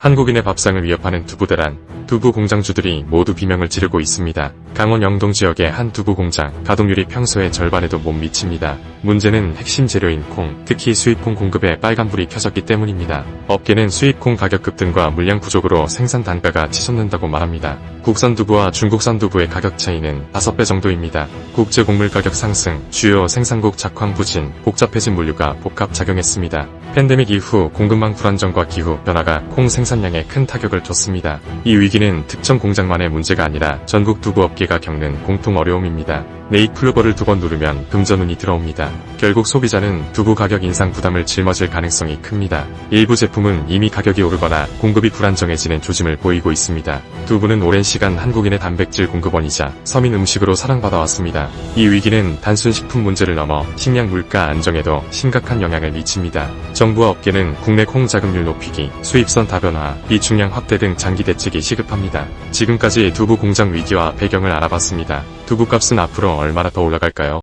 한국인의 밥상을 위협하는 두부 대란, 두부 공장주들이 모두 비명을 지르고 있습니다. 강원 영동 지역의 한 두부 공장, 가동률이 평소의 절반에도 못 미칩니다. 문제는 핵심 재료인 콩, 특히 수입콩 공급에 빨간불이 켜졌기 때문입니다. 업계는 수입콩 가격 급등과 물량 부족으로 생산 단가가 치솟는다고 말합니다. 국산 두부와 중국산 두부의 가격 차이는 5배 정도입니다. 국제 곡물 가격 상승, 주요 생산국 작황 부진, 복잡해진 물류가 복합 작용했습니다. 팬데믹 이후 공급망 불안정과 기후 변화가 콩 생산량에 큰 타격을 줬습니다. 이 위기는 특정 공장만의 문제가 아니라 전국 두부 업계가 겪는 공통 어려움입니다. 네이클로버를 두 번 누르면 금전운이 들어옵니다. 결국 소비자는 두부 가격 인상 부담을 짊어질 가능성이 큽니다. 일부 제품은 이미 가격이 오르거나 공급이 불안정해지는 조짐을 보이고 있습니다. 두부는 오랜 시간 한국인의 단백질 공급원이자 서민 음식으로 사랑받아왔습니다. 이 위기는 단순 식품 문제를 넘어 식량 물가 안정에도 심각한 영향을 미칩니다. 정부와 업계는 국내 콩 자급률 높이기, 수입선 다변화, 비축량 확대 등 장기 대책이 시급합니다. 지금까지 두부 공장 위기와 배경을 알아봤습니다. 두부값은 앞으로 얼마나 더 올라갈까요?